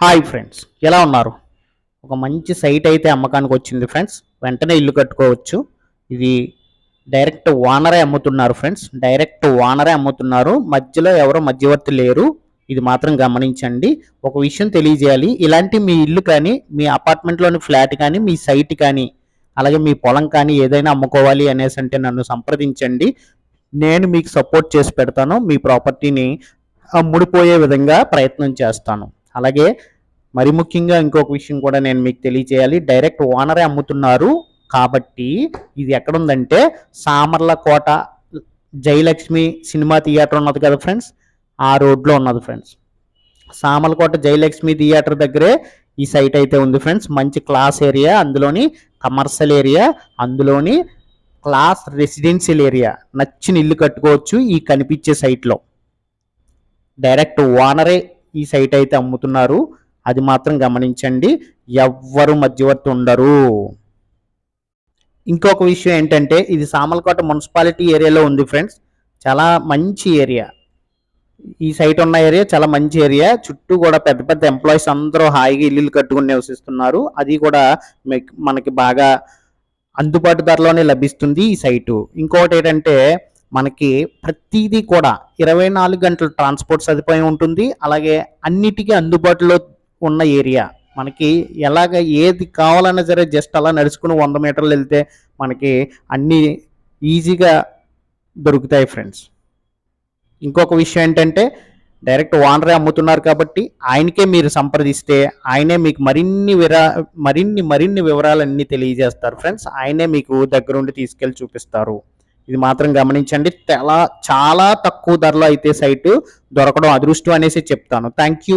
Hi friends ఎలా ఉన్నారు? ఒక మంచి సైట్ అయితే అమ్మకానికి వచ్చింది ఫ్రెండ్స్. వెంటనే ఇల్లు కట్టుకోవచ్చు. ఇది డైరెక్ట్ ఓనరే అమ్ముతున్నారు ఫ్రెండ్స్. డైరెక్ట్ ఓనరే అమ్ముతున్నారు. మధ్యలో ఎవరో మధ్యవర్తి లేరు. ఇది మాత్రం గమనించండి. ఒక విషయం తెలియజేయాలి. ఇలాంటి మీ ఇల్లు కానీ మీ అపార్ట్మెంట్లోని ఫ్లాట్ కానీ మీ సైట్ కానీ అలాగే మీ పొలం కానీ ఏదైనా అమ్ముకోవాలి అనేసి అంటే నన్ను సంప్రదించండి. నేను మీకు సపోర్ట్ చేసి పెడతాను. మీ ప్రాపర్టీని అమ్ముడిపోయే విధంగా ప్రయత్నం చేస్తాను. అలాగే మరి ముఖ్యంగా ఇంకొక విషయం కూడా నేను మీకు తెలియజేయాలి డైరెక్ట్ ఓనరే అమ్ముతున్నారు. కాబట్టి ఇది ఎక్కడుందంటే సామర్లకోట జయలక్ష్మి సినిమా థియేటర్ ఉన్నది కదా ఫ్రెండ్స్? ఆ రోడ్లో ఉన్నది ఫ్రెండ్స్. సామర్లకోట జయలక్ష్మి థియేటర్ దగ్గరే ఈ సైట్ అయితే ఉంది ఫ్రెండ్స్. మంచి క్లాస్ ఏరియా అందులోని కమర్షియల్ ఏరియా అందులోని క్లాస్ రెసిడెన్షియల్ ఏరియా. నచ్చిన ఇల్లు కట్టుకోవచ్చు ఈ కనిపించే సైట్లో. డైరెక్ట్ ఓనరే ఈ సైట్ అయితే అమ్ముతున్నారు. అది మాత్రం గమనించండి. ఎవ్వరు మధ్యవర్తి ఉండరు. ఇంకొక విషయం ఏంటంటే ఇది సామలకోట మున్సిపాలిటీ ఏరియాలో ఉంది ఫ్రెండ్స్. చాలా మంచి ఏరియా. ఈ సైట్ ఉన్న ఏరియా చాలా మంచి ఏరియా. చుట్టూ కూడా పెద్ద పెద్ద ఎంప్లాయీస్ అందరూ హాయిగా ఇల్లు కట్టుకుని నివసిస్తున్నారు. అది కూడా మనకి బాగా అందుబాటు ధరలోనే లభిస్తుంది ఈ సైటు. ఇంకొకటి ఏంటంటే మనకి ప్రతిదీ కూడా ఇరవై నాలుగు గంటల ట్రాన్స్పోర్ట్ సదుపాయం ఉంటుంది. అలాగే అన్నిటికీ అందుబాటులో ఉన్న ఏరియా. మనకి ఎలాగ ఏది కావాలన్నా సరే జస్ట్ అలా నడుచుకుని వంద మీటర్లు వెళ్తే మనకి అన్నీ ఈజీగా దొరుకుతాయి ఫ్రెండ్స్ ఇంకొక విషయం ఏంటంటే డైరెక్ట్ ఓనరే అమ్ముతున్నారు కాబట్టి ఆయనకే మీరు సంప్రదిస్తే ఆయనే మీకు మరిన్ని విరా మరిన్ని మరిన్ని వివరాలన్నీ తెలియజేస్తారు ఫ్రెండ్స్ ఆయనే మీకు దగ్గరుండి తీసుకెళ్ళి చూపిస్తారు. ఇది మాత్రం గమనించండి. చాలా చాలా తక్కువ ధరలో అయితే సైటు దొరకడం అదృష్టం అనేసి చెప్తాను. Thank you